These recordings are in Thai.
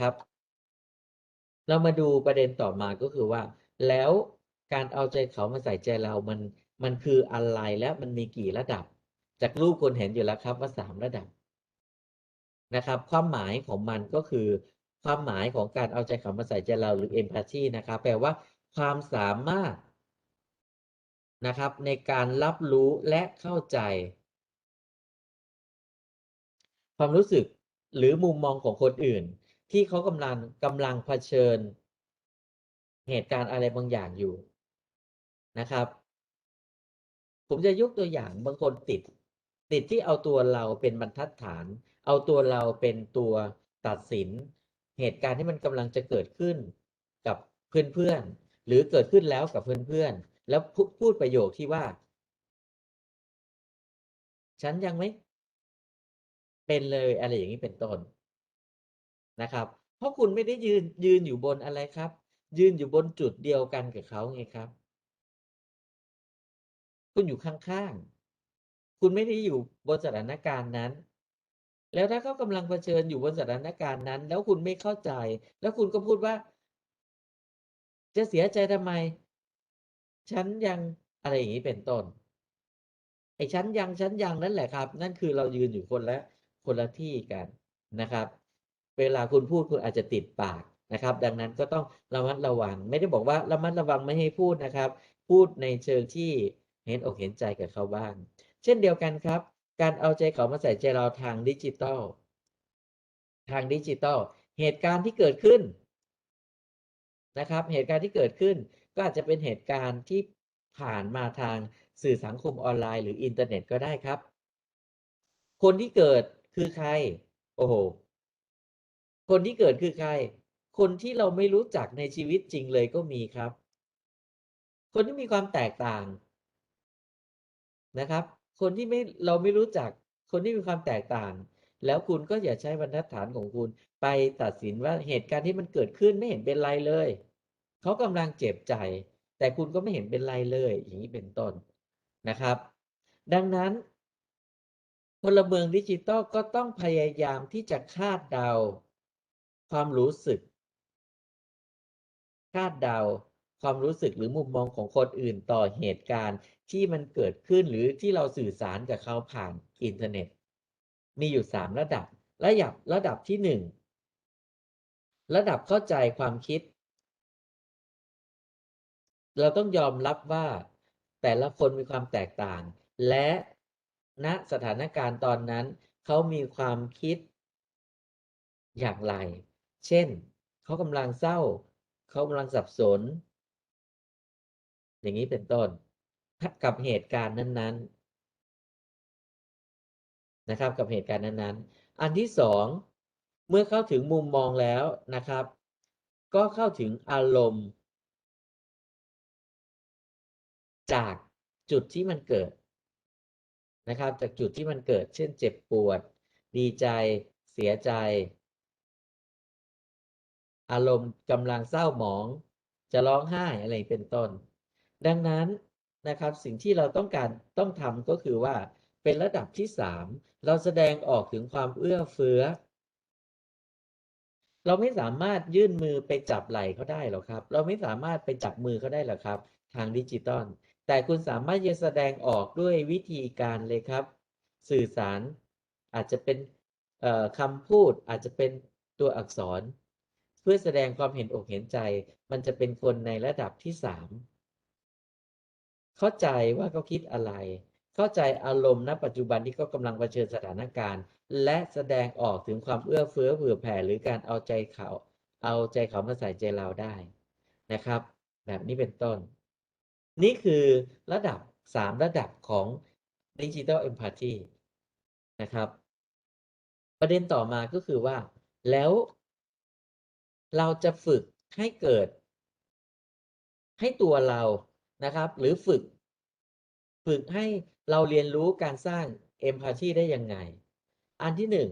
นะครับ เรามาดูประเด็นต่อมาก็คือว่า แล้วการเอาใจเขามาใส่ใจเรามันมันคืออะไรและมันมีกี่ระดับ จากรูปคุณเห็นอยู่แล้วครับว่าสามระดับนะครับ ความหมายของมันก็คือ ความหมายของการเอาใจเขามาใส่ใจเราหรือ empathy นะครับแปลว่าความสามารถนะครับในการรับรู้และเข้าใจ ความรู้สึกหรือมุมมองของคนอื่น ที่เขากำลังกำลังเผชิญ เหตุการณ์อะไรบางอย่างอยู่นะครับ ผมจะยกตัวอย่างบางคนติด ติดที่เอาตัวเราเป็นบรรทัดฐาน เอาตัวเราเป็นตัวตัดสิน เหตุการณ์ที่มันกำลังจะเกิดขึ้นกับเพื่อนๆ หรือเกิดขึ้นแล้วกับเพื่อนๆ แล้วพูพูดประโยคที่ว่า ฉันยังไม่เป็นเลยอะไรอย่างนี้เป็นต้น นะครับ เพราะคุณไม่ได้ยืนยืนอยู่บนอะไรครับ ยืนอยู่บนจุดเดียวกันกับเขาไงครับ คุณอยู่ข้างๆ คุณไม่ได้อยู่บนสถานการณ์นั้น แล้วถ้าเขากำลังเผชิญอยู่บนสถานการณ์นั้น แล้วคุณไม่เข้าใจ แล้วคุณก็พูดว่า จะเสียใจทำไม ฉันยังอะไรอย่างนี้เป็นต้นไอ้ฉันยังฉันยังนั่นแหละครับ นั่นคือเรายืนอยู่คนละคนละที่กันนะครับ เวลาคุณพูดคุณอาจจะติดปากนะครับ ดังนั้นก็ต้องระมัดระวัง ไม่ได้บอกว่าระมัดระวังไม่ให้พูดนะครับ พูดในเชิงที่เห็นอกเห็นใจกับเขาบ้าง เช่นเดียวกันครับ การเอาใจเขามาใส่ใจเราทางดิจิตอลทางดิจิตอลเหตุการณ์ที่เกิดขึ้นนะครับ เหตุการณ์ที่เกิดขึ้น ก็อาจจะเป็นเหตุการณ์ที่ผ่านมาทางสื่อสังคมออนไลน์หรืออินเทอร์เน็ตก็ได้ครับ คนที่เกิดคือใคร โอ้โห คนที่เกิดคือใคร คนที่เราไม่รู้จักในชีวิตจริงเลยก็มีครับ คนที่มีความแตกต่างนะครับ คนที่ไม่เราไม่รู้จัก คนที่มีความแตกต่าง แล้วคุณก็อย่าใช้บรรทัดฐานของคุณ ไปตัดสินว่าเหตุการณ์ที่มันเกิดขึ้นไม่เห็นเป็นไรเลย เขากำลังเจ็บใจ แต่คุณก็ไม่เห็นเป็นไรเลย อย่างนี้เป็นต้นนะครับ ดังนั้นพลเมืองดิจิตอลก็ต้องพยายามที่จะคาดเดา ความรู้สึก คาดเดา ความรู้สึกหรือมุมมองของคนอื่นต่อเหตุการณ์ที่มันเกิดขึ้นหรือที่เราสื่อสารกับเขาผ่านอินเทอร์เน็ต มีอยู่สามระดับ ระดับระดับที่หนึ่งระดับเข้าใจความคิด เราต้องยอมรับว่าแต่ละคนมีความแตกต่าง และณสถานการณ์ตอนนั้น เขามีความคิดอย่างไร เช่น เขากำลังเศร้า เขากำลังสับสน อย่างนี้เป็นต้น กับเหตุการณ์นั้น ๆ นะครับ กับเหตุการณ์นั้น ๆ อันที่สอง เมื่อเข้าถึงมุมมองแล้วนะครับ ก็เข้าถึงอารมณ์ จากจุดที่มันเกิดนะครับ จากจุดที่มันเกิด เช่น เจ็บปวด ดีใจ เสียใจ อารมณ์กำลังเศร้าหมอง จะร้องไห้อะไรเป็นต้น ดังนั้นนะครับสิ่งที่เราต้องการต้องทำก็คือว่าเป็นระดับที่สามเราแสดงออกถึงความเอื้อเฟื้อ เราไม่สามารถยื่นมือไปจับไหล่เขาได้หรอกครับ เราไม่สามารถไปจับมือเขาได้หรอกครับ ทางดิจิตอลแต่คุณสามารถจะแสดงออกด้วยวิธีการเลยครับ สื่อสารอาจจะเป็นคำพูดอาจจะเป็นตัวอักษร เพื่อแสดงความเห็นอกเห็นใจ มันจะเป็นคนในระดับที่สามเข้าใจว่าเขาคิดอะไร เข้าใจอารมณ์ณปัจจุบันที่เขากำลังเผชิญสถานการณ์ และแสดงออกถึงความเอื้อเฟื้อเผื่อแผ่หรือการเอาใจเขา เอาใจเขามาใส่ใจเราได้นะครับ แบบนี้เป็นต้น นี่คือระดับสามระดับของ Digital Empathy นะครับ ประเด็นต่อมาก็คือว่า แล้ว เราจะฝึกให้เกิด ให้ตัวเรานะครับ หรือฝึก ฝึกให้เราเรียนรู้การสร้าง Empathy ได้ยังไง อันที่หนึ่ง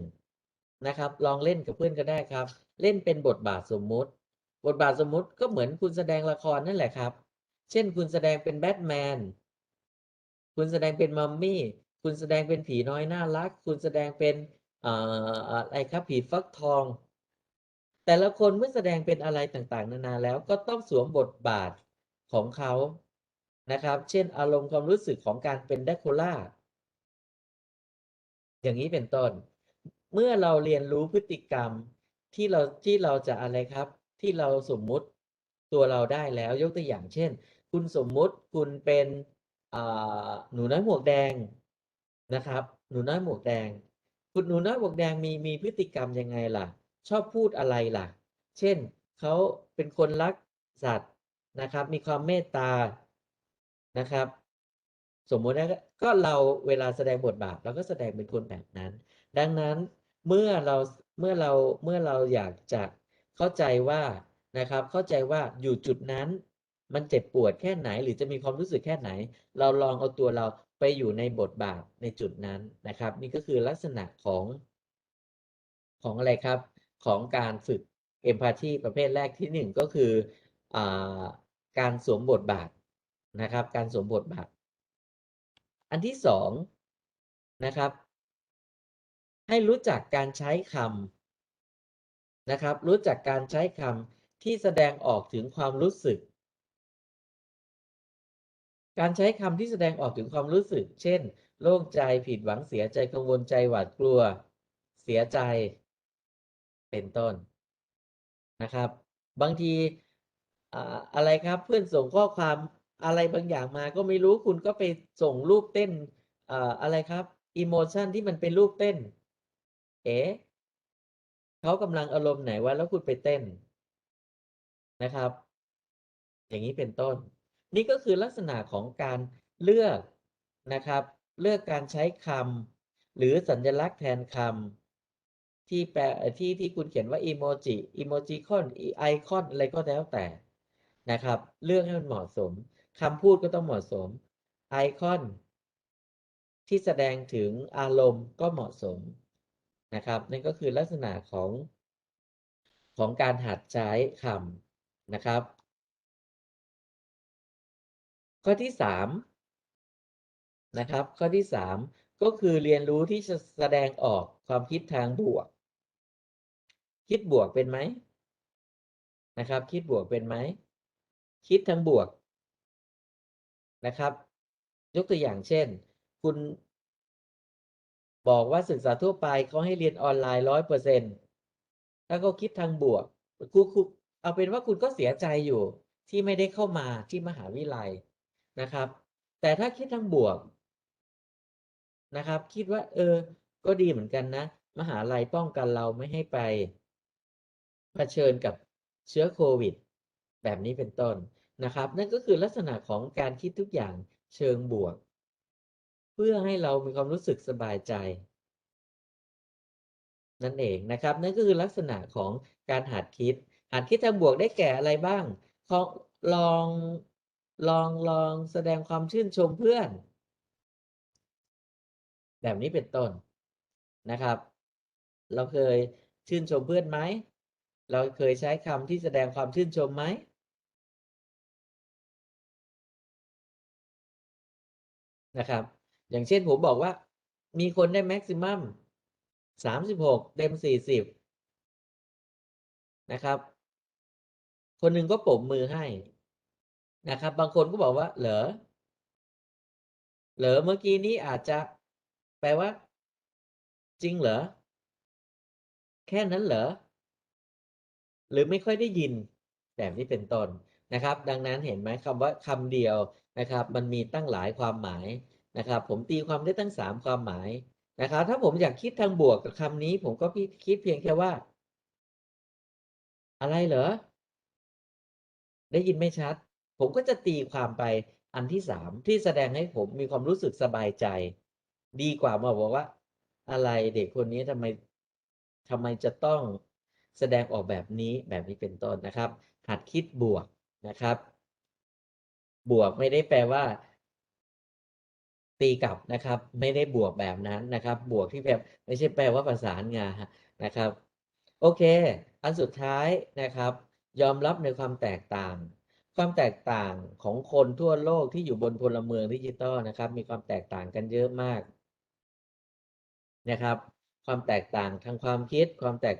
นะครับ ลองเล่นกับเพื่อนก็ได้ครับ เล่นเป็นบทบาทสมมุติ บทบาทสมมุติก็เหมือนคุณแสดงละครนั่นแหละครับ เช่น คุณแสดงเป็นแบทแมนคุณแสดงเป็นมัมมี่คุณแสดงเป็นผีน้อยน่ารัก คุณแสดงเป็นอะไรครับผีฟักทอง แต่ละคนเมื่อแสดงเป็นอะไรต่างๆ นานาแล้วก็ต้องสวมบทบาทของเขานะครับ เช่นอารมณ์ความรู้สึกของการเป็นแดคูล่าอย่างนี้เป็นต้น เมื่อเราเรียนรู้พฤติกรรมที่เราที่เราจะอะไรครับ ที่เราสมมุติตัวเราได้แล้วยกตัวอย่างเช่น คุณสมมุติคุณเป็นหนูน้อยหมวกแดงนะครับ หนูน้อยหมวกแดง คุณหนูน้อยหมวกแดงมีมีพฤติกรรมยังไงล่ะ ชอบพูดอะไรล่ะ เช่นเขาเป็นคนรักสัตว์นะครับ มีความเมตตานะครับ สมมุตินะก็เราเวลาแสดงบทบาทเราก็แสดงเป็นคนแบบนั้น ดังนั้นเมื่อเราเมื่อเราเมื่อเราอยากจะเข้าใจว่านะครับ เข้าใจว่าอยู่จุดนั้น มันเจ็บปวดแค่ไหน หรือจะมีความรู้สึกแค่ไหน เราลองเอาตัวเราไปอยู่ในบทบาทในจุดนั้นนะครับ นี่ก็คือลักษณะของของอะไรครับ ของการฝึกเอมพัตตีประเภทแรกที่หนึ่งก็คืออการสวมบทบาทนะครับ การสวมบทบาท อันที่สองนะครับ ให้รู้จักการใช้คำนะครับ รู้จักการใช้คำที่แสดงออกถึงความรู้สึก การใช้คำที่แสดงออกถึงความรู้สึก เช่น โล่งใจผิดหวังเสียใจกังวลใจหวาดกลัว เสียใจ เป็นต้นนะครับ บางทีอะไรครับเพื่อนส่งข้อความอะไรบางอย่างมาก็ไม่รู้คุณก็ไปส่งรูปเต้นอะไรครับอิโมชันที่มันเป็นรูปเต้น เอ๊ะเขากำลังอารมณ์ไหนวะแล้วคุณไปเต้นนะครับ อย่างนี้เป็นต้น นี่ก็คือลักษณะของการเลือกนะครับ เลือกการใช้คำหรือสัญลักษณ์แทนคำ ที่แปลที่ที่คุณเขียนว่าอีโมจิอีโมจิคอนไอคอนอะไรก็แล้วแต่นะครับ เลือกให้มันเหมาะสมคำพูดก็ต้องเหมาะสมไอคอนที่แสดงถึงอารมณ์ก็เหมาะสมนะครับนั่นก็คือลักษณะของของการหัดใช้คำนะครับ ข้อที่สามนะครับ ข้อที่สามก็คือเรียนรู้ที่จะแสดงออกความคิดทางบวก คิดบวกเป็นไหมนะครับ คิดบวกเป็นไหมคิดทางบวกนะครับ ยกตัวอย่างเช่น คุณ บอกว่าศึกษาทั่วไปเขาให้เรียนออนไลน์ร้อยเปอร์เซ็นต์ถ้าเขาคิดทางบวกครูครูเอาเป็นว่าคุณก็เสียใจอยู่ที่ไม่ได้เข้ามาที่มหาวิทยาลัยนะครับ แต่ถ้าคิดทางบวกนะครับ คิดว่า เออ ก็ดีเหมือนกันนะ มหาลัยป้องกันเราไม่ให้ไป เผชิญกับเชื้อโควิด แบบนี้เป็นต้นนะครับ นั่นก็คือลักษณะของการคิดทุกอย่างเชิงบวก เพื่อให้เรามีความรู้สึกสบายใจ นั่นเองนะครับ นั่นก็คือลักษณะของการหัดคิด หัดคิดทางบวกได้แก่อะไรบ้างลองลองลองแสดงความชื่นชมเพื่อน แบบนี้เป็นต้นนะครับ เราเคยชื่นชมเพื่อนไหม เราเคยใช้คำที่แสดงความชื่นชมไหมนะครับ อย่างเช่นผมบอกว่า มีคนได้แม็กซิมัมสามสิบหกเต็มสี่สิบนะครับ คนหนึ่งก็ปรบมือให้นะครับ บางคนก็บอกว่า เหรอ เหรอเมื่อกี้นี้อาจจะ แปลว่า จริงเหรอ แค่นั้นเหรอ หรือไม่ค่อยได้ยินแบบนี้เป็นต้นนะครับ ดังนั้นเห็นไหมคำว่าคำเดียวนะครับ มันมีตั้งหลายความหมายนะครับ ผมตีความได้ตั้งสามความหมายนะครับ ถ้าผมอยากคิดทางบวกกับคำนี้ ผมก็คิดเพียงแค่ว่า อะไรเหรอ ได้ยินไม่ชัด ผมก็จะตีความไปอันที่สามที่แสดงให้ผมมีความรู้สึกสบายใจ ดีกว่ามาบอกว่า อะไรเด็กคนนี้ทำไมทำไมจะต้อง แสดงออกแบบนี้แบบนี้เป็นต้นนะครับ หัดคิดบวกนะครับ บวกไม่ได้แปลว่า ตีกลับนะครับ ไม่ได้บวกแบบนั้นนะครับ บวกที่แบบไม่ใช่แปลว่าประสานงานนะครับ โอเค อันสุดท้ายนะครับ ยอมรับในความแตกต่าง ความแตกต่างของคนทั่วโลกที่อยู่บนพลเมืองดิจิตอลนะครับ มีความแตกต่างกันเยอะมากนะครับ ความแตกต่างทางความคิดความแตก